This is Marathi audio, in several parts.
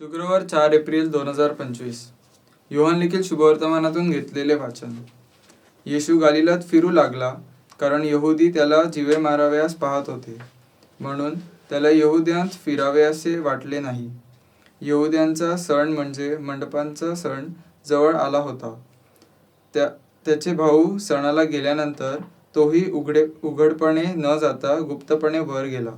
शुक्रवार चार एप्रिल दोन हजार पंचवीस. युहान लिखील शुभवर्तमानातून घेतलेले वाचन. येशू गालिलात फिरू लागला कारण यहुदी त्याला जीवे माराव्यास पाहत होते. म्हणून त्याला यहुद्यांत फिरावेसे वाटले नाही. यहुद्यांचा सण म्हणजे मंडपांचा सण जवळ आला होता. त्या त्याचे भाऊ सणाला गेल्यानंतर तोही उघडे उघडपणे न जाता गुप्तपणे वर गेला.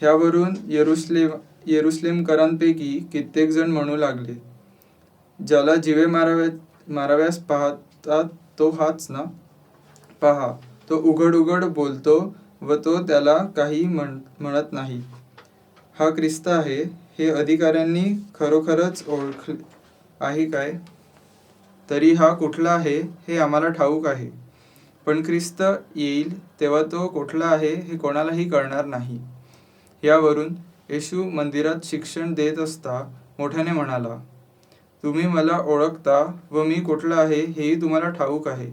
ह्यावरून येरुश्लेम येरुस्लेमकरांपैकी कित्येक जण म्हणू लागले. ज्याला जीवे माराव्या माराव्यास पाहतात तो हाच ना? पहा तो उघड उघड बोलतो व तो त्याला काही म्हण म्हणत नाही. हा ख्रिस्त आहे हे अधिकाऱ्यांनी खरोखरच ओळख आहे काय? तरी हा कुठला आहे हे आम्हाला ठाऊक आहे. पण ख्रिस्त येईल तेव्हा तो कुठला आहे हे कोणालाही कळणार नाही. यावरून येशू मंदिरात शिक्षण देत असता मोठ्याने म्हणाला तुम्ही मला ओळखता व मी कुठला आहे हेही तुम्हाला ठाऊक आहे.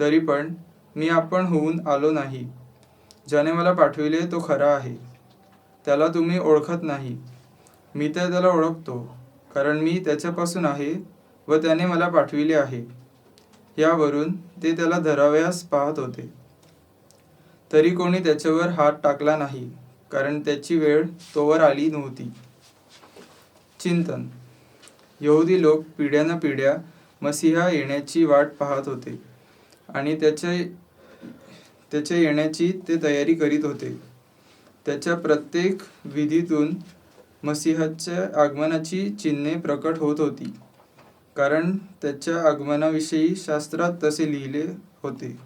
तरी पण मी आपण होऊन आलो नाही. ज्याने मला पाठविले तो खरा आहे. त्याला तुम्ही ओळखत नाही. मी तर त्याला ओळखतो कारण मी त्याच्यापासून आहे व त्याने मला पाठविले आहे. यावरून ते त्याला धराव्यास पाहत होते. तरी कोणी त्याच्यावर हात टाकला नाही. कारण त्याची वेळ तोवर आली नव्हती. चिंतन. यहुदी लोक पिढ्यानपिढ्या मसिहा येण्याची वाट पाहत होते आणि त्याच्या त्याच्या येण्याची ते तयारी करीत होते. त्याच्या प्रत्येक विधीतून मसिहाच्या आगमनाची चिन्हे प्रकट होत होती कारण त्याच्या आगमनाविषयी शास्त्रात तसे लिहिले होते.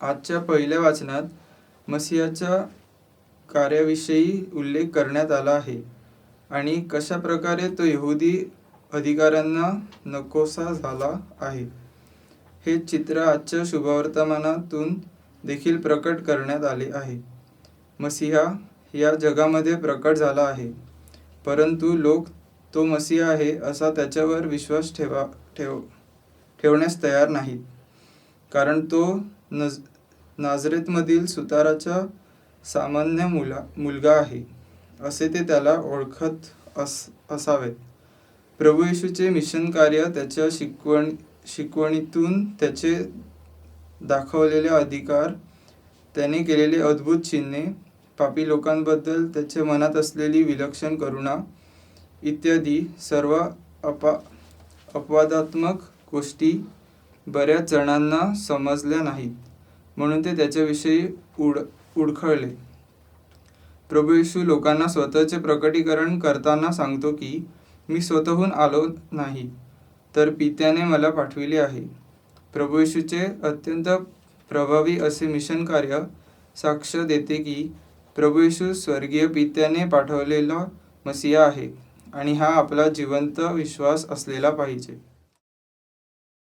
आजच्या पहिल्या वाचनात मसिहाच्या कार्याविषयी उल्लेख करण्यात आला आहे. आणि कशा प्रकारे तो यहुदी अधिकाऱ्यांना नकोसा झाला आहे. हे चित्र आजच्या शुभवर्तमानातून देखील प्रकट करण्यात आले आहे. मसिहा या जगामध्ये प्रकट झाला आहे. परंतु लोक तो मसीहा आहे असा त्याच्यावर विश्वास ठेवा ठेव ठेवण्यास तयार नाहीत. कारण तो नज नाझरेतमधील सुताराच्या सामान्य मुला मुलगा आहे असे ते त्याला ओळखत अस असावेत. प्रभू येशूचे मिशन कार्य त्याच्या शिकवण शिकवणीतून त्याचे दाखवलेले अधिकार त्याने केलेले अद्भुत चिन्हे पापी लोकांबद्दल त्याच्या मनात असलेली विलक्षण करुणा इत्यादी सर्व अपा अपवादात्मक गोष्टी बऱ्याच जणांना समजल्या नाहीत. म्हणून ते त्याच्याविषयी उड उडखळले. प्रभू येशू लोकांना स्वतःचे प्रकटीकरण करताना सांगतो की मी स्वतःहून आलो नाही तर पित्याने मला पाठविले आहे. प्रभू येशूचे अत्यंत प्रभावी असे मिशन कार्य साक्ष देते की प्रभू येशू स्वर्गीय पित्याने पाठवलेला मसिया आहे आणि हा आपला जिवंत विश्वास असलेला पाहिजे.